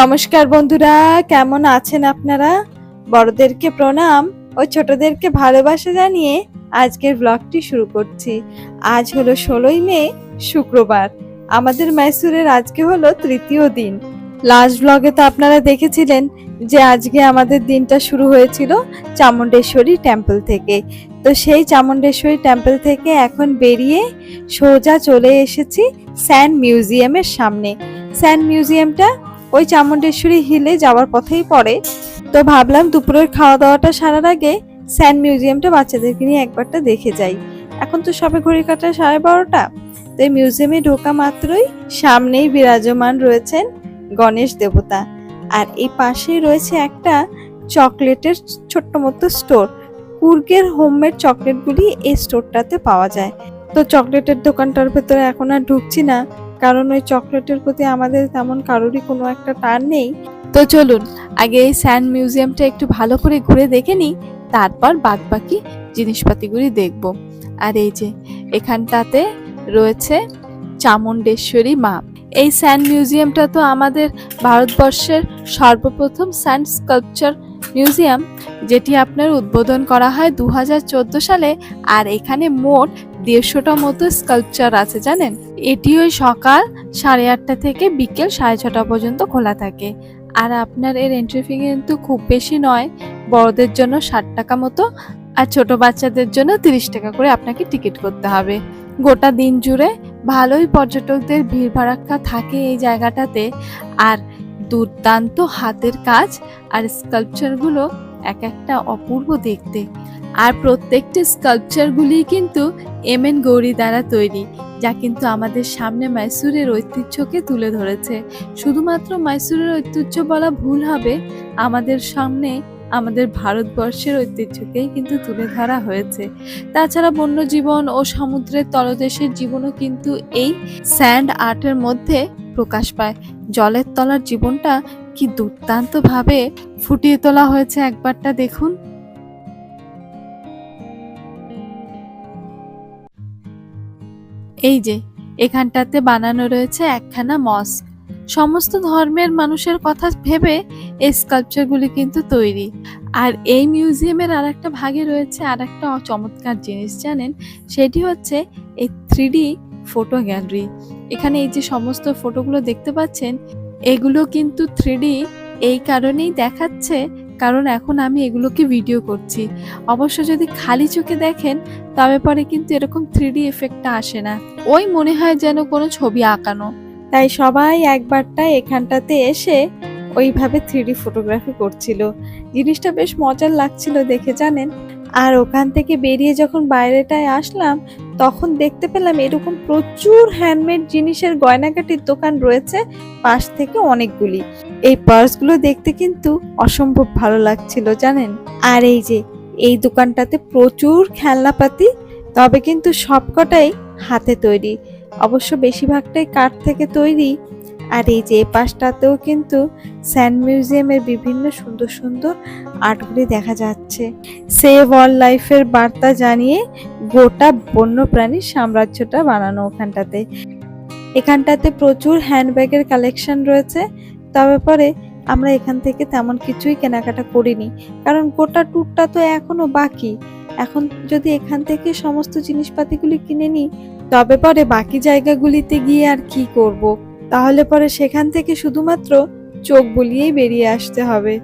নমস্কার বন্ধুরা, কেমন আছেন আপনারা? বড়দেরকে প্রণাম ও ছোটদেরকে ভালোবাসা জানিয়ে আজকের ব্লগটি শুরু করছি। আজ হলো ষোলোই মে, শুক্রবার। আমাদের মাইসুরের আজকে হলো তৃতীয় দিন। লাস্ট ব্লগে তো আপনারা দেখেছিলেন যে আজকে আমাদের দিনটা শুরু হয়েছিল চামুণ্ডেশ্বরী টেম্পল থেকে। তো সেই চামুণ্ডেশ্বরী টেম্পল থেকে এখন বেরিয়ে সোজা চলে এসেছি স্যান্ড মিউজিয়ামের সামনে। স্যান্ড মিউজিয়ামটা ওই চামুণ্ডেশ্বরী হিলে যাওয়ার পথেই পড়ে। তো ভাবলাম দুপুরের খাওয়া দাওয়াটা সারার আগে স্যান্ড মিউজিয়ামটা বাচ্চাদেরকে নিয়ে একবারটা দেখে যাই। এখন তো সবে ঘড়ি কাটা সাড়ে বারোটা। তো এই মিউজিয়ামে ঢোকা মাত্রই সামনেই বিরাজমান রয়েছেন গণেশ দেবতা। আর এই পাশেই রয়েছে একটা চকলেটের ছোট্ট মতো স্টোর। কুর্গের হোমমেড চকলেটগুলি এই স্টোরটাতে পাওয়া যায়। তো চকলেটের দোকানটার ভেতরে এখন আর ঢুকছি না। কারণ ওই চকলেটের প্রতি আমাদের তেমন কারোরই কোনো একটা টান নেই। তো চলুন, আগে এই স্যান্ড মিউজিয়ামটা একটু ভালো করে ঘুরে দেখে নিই, তারপর বাদ বাকি জিনিসপাতিগুলি দেখব। আর এই যে, এখানটাতে রয়েছে চামুণ্ডেশ্বরী মা। এই স্যান্ড মিউজিয়ামটা তো আমাদের ভারতবর্ষের সর্বপ্রথম স্যান্ড স্কাল্পচার মিউজিয়াম, যেটি আপনার উদ্বোধন করা হয় দু হাজার চোদ্দ সালে, আর এখানে মোট দেড়শোটা মতো স্কাল্পচার আছে, জানেন? এটি ওই সকাল সাড়ে আটটা থেকে বিকেল সাড়ে ছটা পর্যন্ত খোলা থাকে। আর আপনার এর এন্ট্রি ফি কিন্তু খুব বেশি নয়, বড়দের জন্য ষাট টাকা মতো আর ছোট বাচ্চাদের জন্য তিরিশ টাকা করে আপনাকে টিকিট করতে হবে। গোটা দিন জুড়ে ভালোই পর্যটকদের ভিড় ভাড়াক্কা থাকে এই জায়গাটাতে। আর দুর্দান্ত হাতের কাজ আর স্কাল্পচারগুলো এক একটা অপূর্ব দেখতে। আর প্রত্যেকটি স্কাল্পচারগুলি কিন্তু এম এন গৌরী দ্বারা তৈরি, যা কিন্তু আমাদের সামনে মাইসুরের ঐতিহ্যকে তুলে ধরেছে। শুধুমাত্র মাইসুরের ঐতিহ্য বলা ভুল হবে, আমাদের সামনে আমাদের ভারতবর্ষের ঐতিহ্যকেই কিন্তু তুলে ধরা হয়েছে। তাছাড়া বন্যজীবন ও সমুদ্রের তলদেশের জীবনও কিন্তু এই স্যান্ড আর্টের মধ্যে প্রকাশ পায়। জলের তলার জীবনটা কি দুর্দান্তভাবে ফুটিয়ে তোলা হয়েছে একবারটা দেখুন। এই যে, এখানটাতে বানানো রয়েছে একখানা মস্ক। সমস্ত ধর্মের মানুষের কথা ভেবে এই স্কাল্পচারগুলি কিন্তু তৈরি। আর এই মিউজিয়ামের আর একটা ভাগে রয়েছে আর একটা চমৎকার জিনিস জানেন, সেটি হচ্ছে এই থ্রি ফটো গ্যালারি। এখানে এই যে সমস্ত ফটোগুলো দেখতে পাচ্ছেন এগুলো কিন্তু থ্রি এই কারণেই দেখাচ্ছে, কারণ এখন আমি এগুলোকে ভিডিও করছি। অবশ্য যদি খালি চোখে দেখেন, তবে পরে কিন্তু এরকম থ্রি এফেক্টটা আসে না। ওই মনে হয় যেন কোনো ছবি আঁকানো। তাই সবাই একবারটা এখানটাতে এসে ওইভাবে থ্রি ফটোগ্রাফি করছিল। জিনিসটা বেশ মজার লাগছিল দেখে, জানেন? আর ওখান থেকে বেরিয়ে যখন বাইরেটায় আসলাম, তখন দেখতে পেলাম এরকম প্রচুর হ্যান্ডমেড জিনিসের গয়নাগাটির দোকান রয়েছে, পাশ থেকে অনেকগুলি। এই পার্সগুলো দেখতে কিন্তু অসম্ভব ভালো লাগছিল, জানেন? আর এই যে, এই দোকানটাতে প্রচুর খেলনাপাতি, তবে কিন্তু সবকটাই হাতে তৈরি। অবশ্য বেশিরভাগটাই কাঠ থেকে তৈরি আর এই যে পাশটাতেও কিন্তু স্যান্ড মিউজিয়ামের বিভিন্ন সুন্দর সুন্দর আর্টগুলি দেখা যাচ্ছে। সেভ অল লাইফের বার্তা জানিয়ে গোটা বন্যপ্রাণীর সাম্রাজ্যটা বানানো ওখানটাতে। এখানটাতে প্রচুর হ্যান্ডব্যাগের কালেকশন রয়েছে। তবে পরে আমরা এখান থেকে তেমন কিছুই কেনাকাটা করিনি। কারণ গোটা ট্যুরটা তো এখনও বাকি। এখন যদি এখান থেকে সমস্ত জিনিসপাতিগুলি কিনে নিই, তবে পরে বাকি জায়গাগুলিতে গিয়ে আর কি করব। তাহলে পরে সেখান থেকে শুধুমাত্র চোখ বুলিয়েই বেরিয়ে আসতে হবে।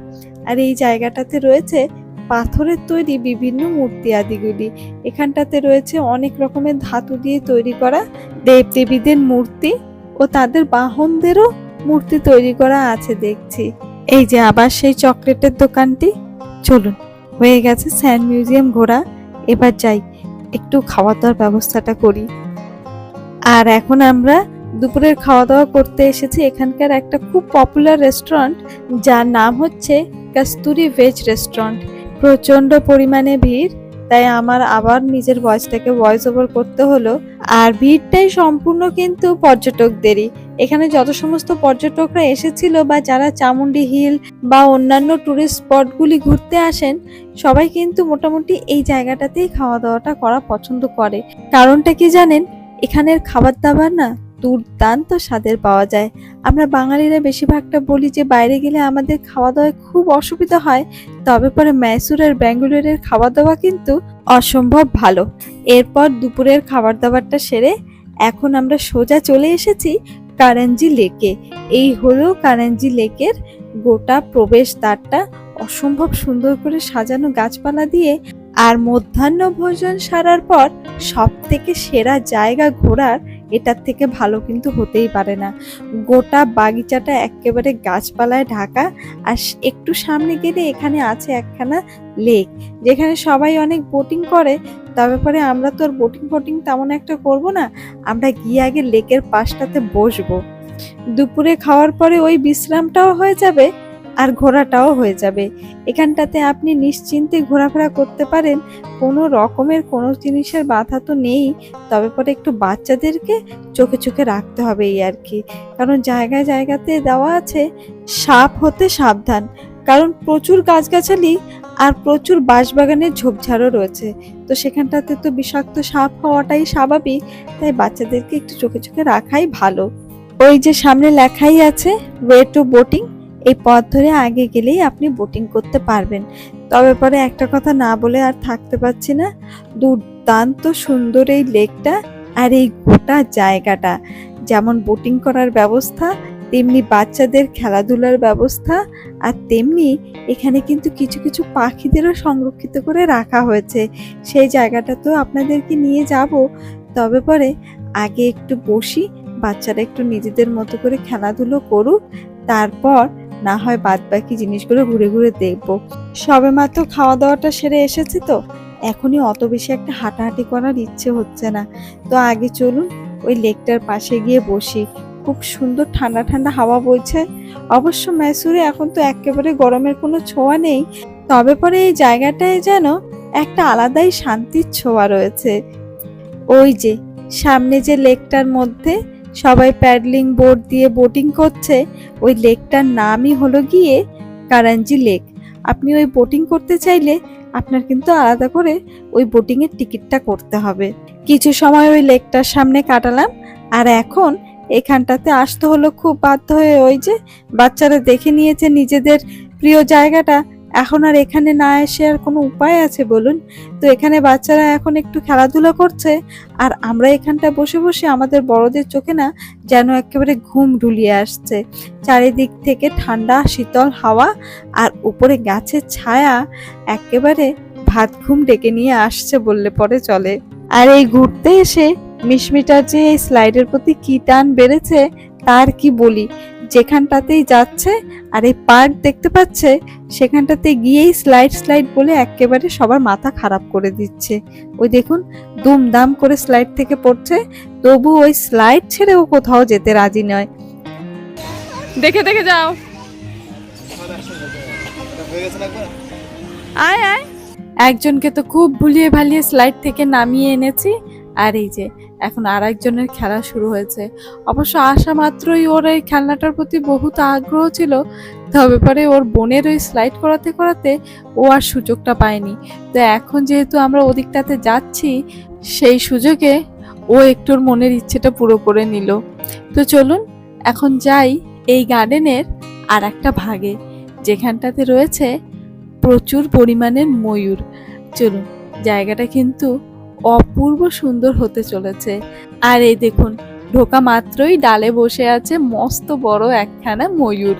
আর এই জায়গাটাতে রয়েছে পাথরের তৈরি বিভিন্ন মূর্তি আদিগুলি। এখানটাতে রয়েছে অনেক রকমের ধাতু দিয়ে তৈরি করা দেব দেবীদের মূর্তি ও তাদের বাহনদেরও মূর্তি তৈরি করা আছে দেখছি। এই যে আবার সেই চকলেটের দোকানটি। চলুন, হয়ে গেছে স্যান্ড মিউজিয়াম ঘোরা। এবার যাই, একটু খাওয়া দাওয়ার ব্যবস্থাটা করি। আর এখন আমরা দুপুরের খাওয়া দাওয়া করতে এসেছি। এখানকার একটা খুব পপুলার রেস্টুরেন্ট যার নাম হচ্ছে কস্তুরি ভেজ রেস্টুরেন্ট প্রচণ্ড পরিমাণে ভিড়, তাই আমার আবার নিজের ভয়েসটাকে ভয়েস ওভার করতে হলো। আর ভিড়টাই সম্পূর্ণ কিন্তু পর্যটকদেরই। এখানে যত সমস্ত পর্যটকরা এসেছিল বা যারা চামুন্ডি হিল বা অন্যান্য টুরিস্ট স্পটগুলি ঘুরতে আসেন, সবাই কিন্তু মোটামুটি এই জায়গাটাতেই খাওয়া দাওয়াটা করা পছন্দ করে। কারণটা কি জানেন? এখানের খাবার দাবার না দুর্দান্ত স্বাদের পাওয়া যায়। আমরা বাঙালিরা বেশিরভাগটা বলি যে, বাইরে গেলে আমাদের খাওয়া দাওয়ায় খুব অসুবিধা হয়, তবে পরে ম্যাসুর আর ব্যাঙ্গালোরের খাওয়া দাওয়া কিন্তু অসম্ভব ভালো। এরপর দুপুরের খাবার দাবারটা সেরে এখন আমরা সোজা চলে এসেছি কারেঞ্জি লেকে এই হলো কারেঞ্জি লেকের গোটা প্রবেশদ্বারটা। অসম্ভব সুন্দর করে সাজানো গাছপালা দিয়ে আর মধ্যাহ্ন ভোজন সারার পর সব থেকে সেরা জায়গা ঘোরার এটার থেকে ভালো কিন্তু হতেই পারে না। গোটা বাগিচাটা একেবারে গাছপালায় ঢাকা, আর একটু সামনে গেলে এখানে আছে একখানা লেক, যেখানে সবাই অনেক বোটিং করে। তবে পরে আমরা তো আর বোটিং ফোটিং তেমন একটা করব না, আমরা গিয়ে আগে লেকের পাশটাতে বসবো। দুপুরে খাওয়ার পরে ওই বিশ্রামটাও হয়ে যাবে। আর ঘোরাটাও হয়ে যাবে। এখানটাতে আপনি নিশ্চিন্তে ঘোরাফেরা করতে পারেন। কোনো রকমের কোনো জিনিসের বাধা তো নেই। তবে পরে একটু বাচ্চাদেরকে চোখে চোখে রাখতে হবে এই আর কি। কারণ জায়গায় জায়গাতে দেওয়া আছে, সাপ হতে সাবধান। কারণ প্রচুর গাছগাছালি আর প্রচুর বাঁশবাগানের ঝোপঝাড়ও রয়েছে। তো সেখানটাতে তো বিষাক্ত সাপ হওয়াটাই স্বাভাবিক। তাই বাচ্চাদেরকে একটু চোখে চোখে রাখাই ভালো। ওই যে সামনে লেখাই আছে ওয়ে টু বোটিং এই পথ ধরে আগে গেলেই আপনি বোটিং করতে পারবেন। তবে পরে একটা কথা না বলে আর থাকতে পারছি না। দুর্দান্ত সুন্দর এই লেকটা আর এই গোটা জায়গাটা। যেমন বোটিং করার ব্যবস্থা, তেমনি বাচ্চাদের খেলাধুলার ব্যবস্থা আর তেমনি এখানে কিন্তু কিছু কিছু পাখিদেরও সংরক্ষিত করে রাখা হয়েছে। সেই জায়গাটা তো আপনাদেরকে নিয়ে যাব। তবে পরে আগে একটু বসি, বাচ্চারা একটু নিজেদের মতো করে খেলাধুলো করুক। তারপর না হয় বাদ বাকি জিনিসগুলো ঘুরে ঘুরে দেখব। সবে মাত্র খাওয়া দাওয়াটা সেরে এসেছি তো। এখনই অত বেশি একটা হাঁটাহাঁটি করার ইচ্ছে হচ্ছে না। তো আগে চলুন ওই লেকটার পাশে গিয়ে বসি। খুব সুন্দর ঠান্ডা ঠান্ডা হাওয়া বইছে। অবশ্য ম্যাসুরে এখন তো একেবারে গরমের কোনো ছোঁয়া নেই। তবে পরে এই জায়গাটায় যেন একটা আলাদাই শান্তির ছোঁয়া রয়েছে। ওই যে, সামনে যে লেকটার মধ্যে সবাই প্যাডলিং বোট দিয়ে বোটিং করছে। ওই লেকটার নামই হলো গিয়ে কারাঞ্জি লেক। আপনি ওই বোটিং করতে চাইলে আপনার কিন্তু আলাদা করে ওই বোটিং এর টিকিটটা করতে হবে। কিছু সময় ওই লেকটার সামনে কাটালাম আর এখন এখানটাতে আসতে হলো খুব বাধ্য হয়ে ওই যে বাচ্চারা দেখে নিয়েছে নিজেদের প্রিয় জায়গাটা। এখন আর এখানে না এসে আর কোনো উপায় আছে বলুন? তো এখানে বাচ্চারা এখন একটু খেলাধুলা করছে, আর আমরা এখানটা বসে বসে আমাদের বড়দের চোখে না যেন একেবারে ঘুম ঢুলিয়ে আসছে। চারিদিক থেকে ঠান্ডা, শীতল হাওয়া, আর উপরে গাছের ছায়া একেবারে ভাত ঘুম ডেকে নিয়ে আসছে বললে পরে চলে। আর এই ঘুরতে এসে মিশমিটার যে এই স্লাইডের প্রতি কি টান বেড়েছে তার কি বলি? যেখানটাতেই যাচ্ছে আর এই পার্ক দেখতে পাচ্ছে সেখানটাতে গিয়েই স্লাইড স্লাইড বলে একেবারে সবার মাথা খারাপ করে দিচ্ছে। ওই দেখুন দুমদাম করে স্লাইড থেকে পড়ছে তবু ওই স্লাইড ছেড়ে ও কোথাও যেতে রাজি নয়। দেখে দেখে যাও। আয় আয়। একজনকে তো খুব ভুলিয়ে ভালিয়ে স্লাইড থেকে নামিয়ে এনেছি। আর এই যে এখন আর একজনের খেলা শুরু হয়েছে। অবশ্য আসা মাত্রই ওর এই খেলনাটার প্রতি বহুত আগ্রহ ছিল, তবে পরে ওর বোনের ওই স্লাইড করাতে করাতে ও আর সুযোগটা পায়নি। তো এখন যেহেতু আমরা ওদিকটাতে যাচ্ছি, সেই সুযোগে ও একটুর মনের ইচ্ছেটা পুরো করে নিল। তো চলুন, এখন যাই এই গার্ডেনের আর একটা ভাগে, যেখানটাতে রয়েছে প্রচুর পরিমাণের ময়ূর। চলুন, জায়গাটা কিন্তু অপূর্ব সুন্দর হতে চলেছে। আর এই দেখুন, ঢোকা মাত্রই ডালে বসে আছে মস্ত বড় একখানা ময়ূর।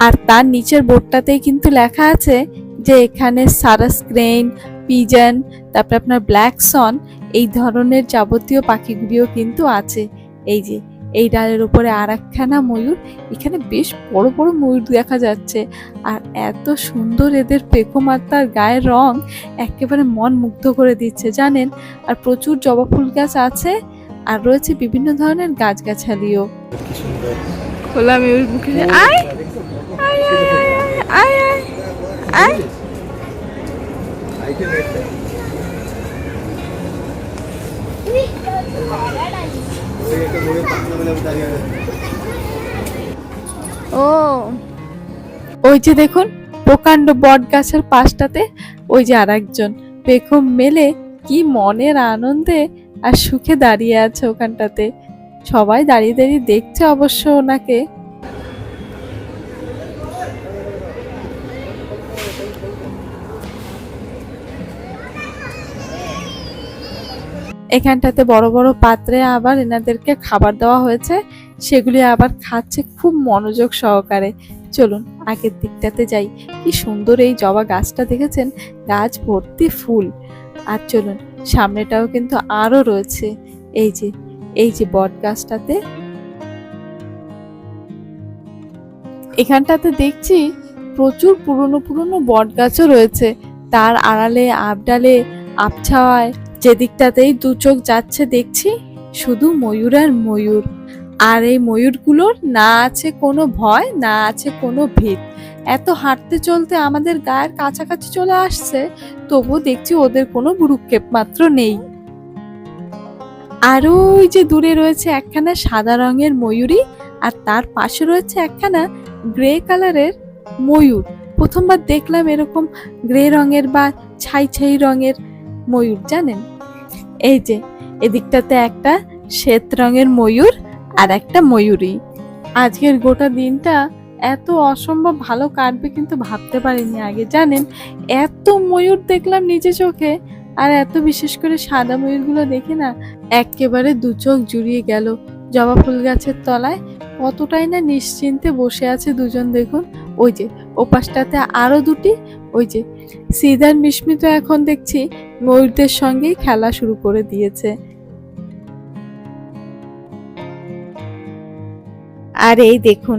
আর তার নিচের বোর্ডটাতেই কিন্তু লেখা আছে যে এখানে সারাস্ক্রেন পিজন, তারপরে আপনার ব্ল্যাক সন, এই ধরনের যাবতীয় পাখিগুলিও কিন্তু আছে। এই যে এই ডালের উপরে আর একখানা ময়ূর। এখানে বেশ বড় বড় ময়ূর দেখা যাচ্ছে। আর এত সুন্দর এদের পেকোমাত্রার গায়ের রং একেবারে মন মুগ্ধ করে দিচ্ছে জানেন? আর প্রচুর জবা ফুল গাছ আছে আর রয়েছে বিভিন্ন ধরনের গাছগাছালিও। খোলা ময়ূর মুখে আয়! আয় আয় আয় আয় আয় ও। ওই যে দেখুন, প্রকাণ্ড বট গাছের পাশটাতে ওই যে আর একজন পেখম মেলে কি মনের আনন্দে আর সুখে দাঁড়িয়ে আছে ওখানটাতে। সবাই দাঁড়িয়ে দাঁড়িয়ে দেখছে অবশ্য ওনাকে। এখানটাতে বড় বড় পাত্রে আবার এনাদেরকে খাবার দেওয়া হয়েছে। সেগুলি আবার খাচ্ছে খুব মনোযোগ সহকারে। চলুন, আগের দিকটাতে যাই। কি সুন্দর এই জবা গাছটা দেখেছেন? গাছ ভর্তি ফুল। আর চলুন, সামনেটাও কিন্তু আরও রয়েছে। এই যে এই যে বট গাছটাতে। এখানটাতে দেখছি প্রচুর পুরনো পুরনো বট গাছও রয়েছে। তার আড়ালে, আবডালে, আবছাওয়ায় যেদিকটাতেই দু চোখ যাচ্ছে দেখছি, শুধু ময়ূর আর ময়ূর। আর এই ময়ূরগুলোর না আছে কোনো ভয়, না আছে কোনো ভীত। এত হাঁটতে চলতে আমাদের গায়ের কাছাকাছি চলে আসছে, তবুও দেখছি ওদের কোনো ভ্রুক্ষেপ মাত্র নেই। আর ওই যে দূরে রয়েছে একখানা সাদা রঙের ময়ূরী, আর তার পাশে রয়েছে একখানা গ্রে কালারের ময়ূর। প্রথমবার দেখলাম এরকম গ্রে রঙের বা ছাই ছাই রঙের ময়ূর, জানেন? এই যে, এদিকটাতে একটা শ্বেত রঙের ময়ূর আর একটা ময়ূরী। আজকের গোটা দিনটা এত অসম্ভব ভালো কাটবে কিন্তু ভাবতে পারিনি আগে, জানেন? এত ময়ূর দেখলাম নিজে চোখে, আর এত বিশেষ করে সাদা ময়ূরগুলো দেখে না একেবারে দু চোখ জুড়িয়ে গেল। জবা ফুল গাছের তলায় কতটাই না নিশ্চিন্তে বসে আছে দুজন, দেখুন। ওই যে, ওপাশটাতে আরও দুটি, ওই যে সিদার মিশমি তো এখন দেখছি ময়ূরদের সঙ্গেই খেলা শুরু করে দিয়েছে। আর এই দেখুন,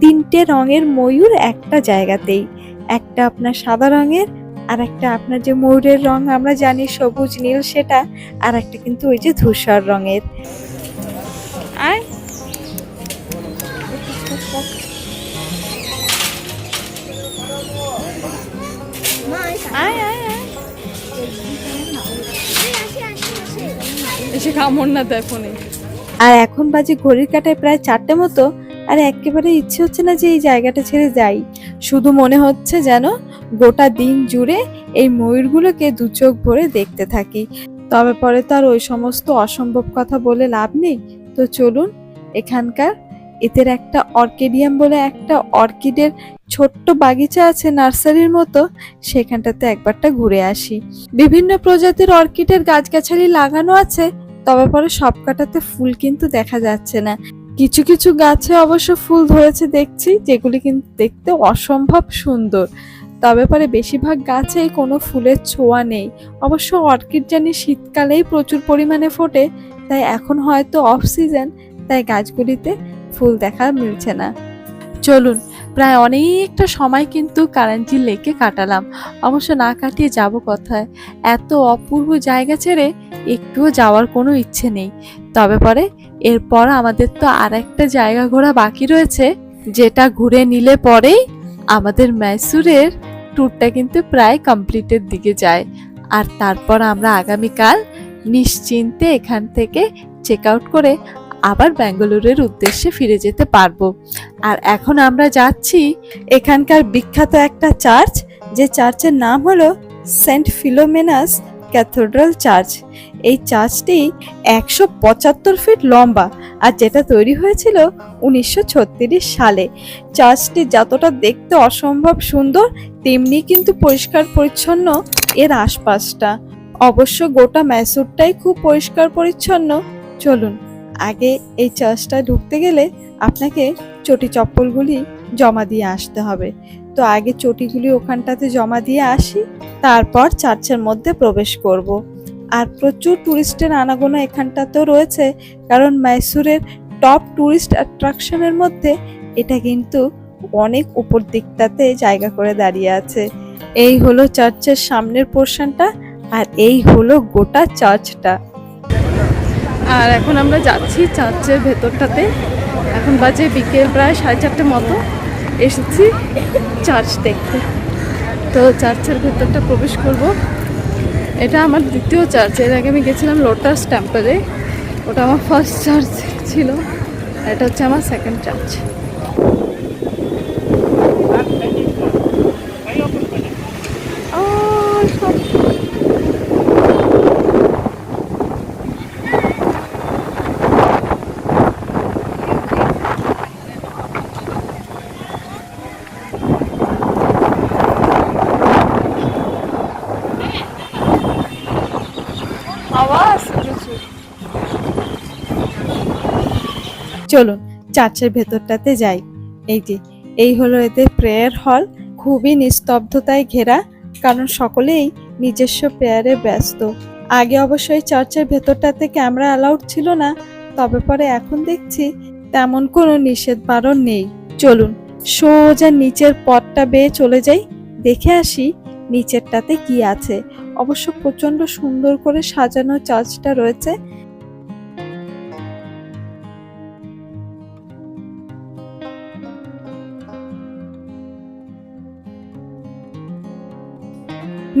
তিনটে রঙের ময়ূর একটা জায়গাতেই। একটা আপনার সাদা রঙের, আর একটা আপনার যে ময়ূরের রং আমরা জানি সবুজ নীল সেটা, আর একটা কিন্তু ওই যে ধূসর রঙের। আয় এসে কামড় না দেয় ফোনে আর এখন বাজে ঘড়ির কাটায় প্রায় চারটে মতো, আর একেবারে ইচ্ছে হচ্ছে না যে এই জায়গাটা ছেড়ে যাই। শুধু মনে হচ্ছে যেন গোটা দিন জুড়ে এই ময়ূরগুলোকে দু চোখ ভরে দেখতে থাকি। তবে পরে তো আর ওই সমস্ত অসম্ভব কথা বলে লাভ নেই। তো চলুন, এখানকার এদের একটা অর্কিডিয়াম বলে একটা অর্কিডের ছোট্ট বাগিচা আছে নার্সারির মতো, সেখানটাতে একবারটা ঘুরে আসি। বিভিন্ন প্রজাতির অর্কিডের গাছগাছালি লাগানো আছে তবে পরে সব কাটাতে ফুল কিন্তু দেখা যাচ্ছে না। কিছু কিছু গাছে অবশ্য ফুল ধরেছে দেখছি, যেগুলি কিন্তু দেখতে অসম্ভব সুন্দর। তবে পরে বেশিরভাগ গাছেই কোনো ফুলের ছোঁয়া নেই। অবশ্য অর্কিড জানি শীতকালেই প্রচুর পরিমাণে ফোটে, তাই এখন হয়তো অফ সিজন তাই গাছগুলিতে ফুল দেখা মিলছে না। চলুন প্রায় অনেকটা সময় কিন্তু কারাঞ্চি লেকে কাটালাম। অবশ্য না কাটিয়ে যাব কোথায়? এত অপূর্ব জায়গা ছেড়ে একটুও যাওয়ার কোনো ইচ্ছে নেই। তবে পরে এরপর আমাদের তো আর একটা জায়গা ঘোরা বাকি রয়েছে, যেটা ঘুরে নিলে পরেই আমাদের মাইসুরের ট্যুরটা কিন্তু প্রায় কমপ্লিটের দিকে যায়। আর তারপর আমরা আগামীকাল নিশ্চিন্তে এখান থেকে চেক আউট করে আবার ব্যাঙ্গালোরের উদ্দেশ্যে ফিরে যেতে পারব। আর এখন আমরা যাচ্ছি এখানকার বিখ্যাত একটা চার্চ, যে চার্চের নাম হলো সেন্ট ফিলোমেনাস ক্যাথেড্রাল চার্চ। এই চার্চটি একশো পঁচাত্তর ফিট লম্বা আর যেটা তৈরি হয়েছিল উনিশশো ছত্রিশ সালে। চার্চটি যতটা দেখতে অসম্ভব সুন্দর, তেমনি কিন্তু পরিষ্কার পরিচ্ছন্ন এর আশপাশটা। অবশ্য গোটা ম্যাসুরটাই খুব পরিষ্কার পরিচ্ছন্ন। চলুন আগে এই চার্চটা ঢুকতে গেলে আপনাকে চটি চপ্পলগুলি জমা দিয়ে আসতে হবে। তো আগে চটিগুলি ওখানটাতে জমা দিয়ে আসি, তারপর চার্চের মধ্যে প্রবেশ করব। আর প্রচুর টুরিস্টের আনাগোনা এখানটাতেও রয়েছে, কারণ মাইসুরের টপ টুরিস্ট অ্যাট্রাকশনের মধ্যে এটা কিন্তু অনেক উপর দিকটাতে জায়গা করে দাঁড়িয়ে আছে। এই হলো চার্চের সামনের পোর্শনটা, আর এই হলো গোটা চার্চটা। আর এখন আমরা যাচ্ছি চার্চের ভেতরটাতে। এখন বাজে বিকেল প্রায় সাড়ে চারটে মতো। এসেছি চার্চ দেখতে। তো চার্চের ভেতরটা প্রবেশ করব। এটা আমার দ্বিতীয় চার্চ। এর আগে আমি গেছিলাম লোটাস টেম্পলে। ওটা আমার ফার্স্ট চার্চ ছিল। এটা হচ্ছে আমার সেকেন্ড চার্চ আওয়াজ প্রচুর চলুন চার্চের ভেতরটাতে যাই। এই যে, এই হলো এদের প্রেয়ার হল খুবই নিস্তব্ধতায় ঘেরা, কারণ সকলেই নিজস্ব প্রেয়ারে ব্যস্ত। আগে অবশ্যই চার্চের ভেতরটাতে ক্যামেরা অ্যালাউড ছিল না, তবে পরে এখন দেখছি তেমন কোনো নিষেধ বারণ নেই। চলুন, সোজা নিচের পথটা বেয়ে চলে যাই, দেখে আসি নিচেরটাতে কি আছে। অবশ্য প্রচণ্ড সুন্দর করে সাজানো চার্চটা রয়েছে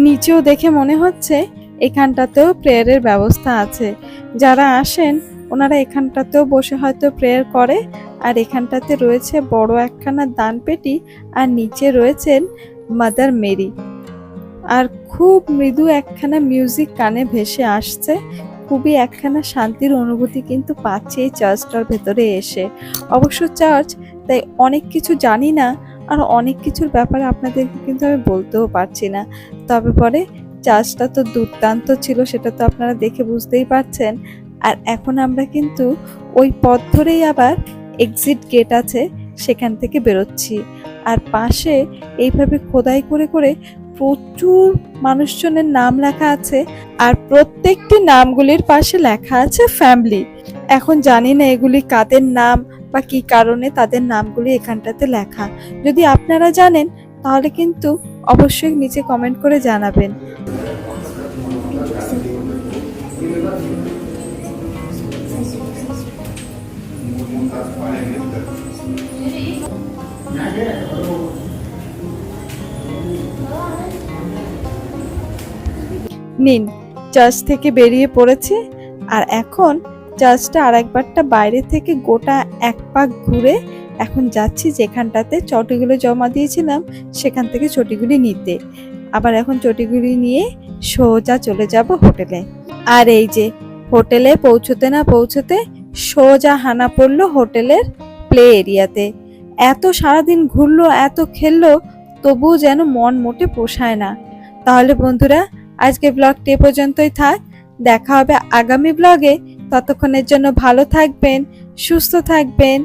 নিচেও দেখে মনে হচ্ছে এখানটাতেও প্রেয়ারের ব্যবস্থা আছে। যারা আসেন, ওনারা এখানটাতেও বসে হয়তো প্রেয়ার করে, আর এখানটাতে রয়েছে বড় একখানা দানপেটি, আর নিচে রয়েছেন মাদার মেরি। আর খুব মৃদু একখানা মিউজিক কানে ভেসে আসছে, খুবই একখানা শান্তির অনুভূতি কিন্তু পাচ্ছি এই চার্চটার ভেতরে এসে। অবশ্য চার্চ, তাই অনেক কিছু জানি না, আর অনেক কিছুর ব্যাপারে আপনাদেরকে কিন্তু আমি বলতেও পারছি না। তবে পরে চার্চটা তো দুর্দান্ত ছিল, সেটা তো আপনারা দেখে বুঝতেই পারছেন। আর এখন আমরা কিন্তু ওই পথ ধরেই আবার এক্সিট গেট আছে, সেখান থেকে বেরোচ্ছি। আর পাশে এইভাবে খোদাই করে করে প্রচুর মানুষজনের নাম লেখা আছে, আর প্রত্যেকটি নামগুলির পাশে লেখা আছে ফ্যামিলি এখন জানি না এগুলি কাদের নাম বা কি কারণে তাদের নামগুলি এখানটাতে লেখা। যদি আপনারা জানেন, তাহলে কিন্তু অবশ্যই নিচে কমেন্ট করে জানাবেন। নিন চার্চ থেকে বেরিয়ে পড়েছে, আর এখন চার্চটা আর একবারটা বাইরে থেকে গোটা এক পাক ঘুরে এখন যাচ্ছি যেখানটাতে চটিগুলো জমা দিয়েছিলাম, সেখান থেকে চটিগুলি নিতে। আবার এখন চটিগুলি নিয়ে সোজা চলে যাব হোটেলে। আর এই যে হোটেলে পৌঁছতে না পৌঁছতে সোজা হানা পড়ল হোটেলের প্লে এরিয়াতে। এত সারাদিন ঘুরলো, এত খেললো, তবুও যেন মন মোটে পোষায় না। তাহলে বন্ধুরা, আজকে ব্লগটি এ পর্যন্তই থাক। দেখা হবে আগামী ব্লগে। ততক্ষণের জন্য ভালো থাকবেন, সুস্থ থাকবেন।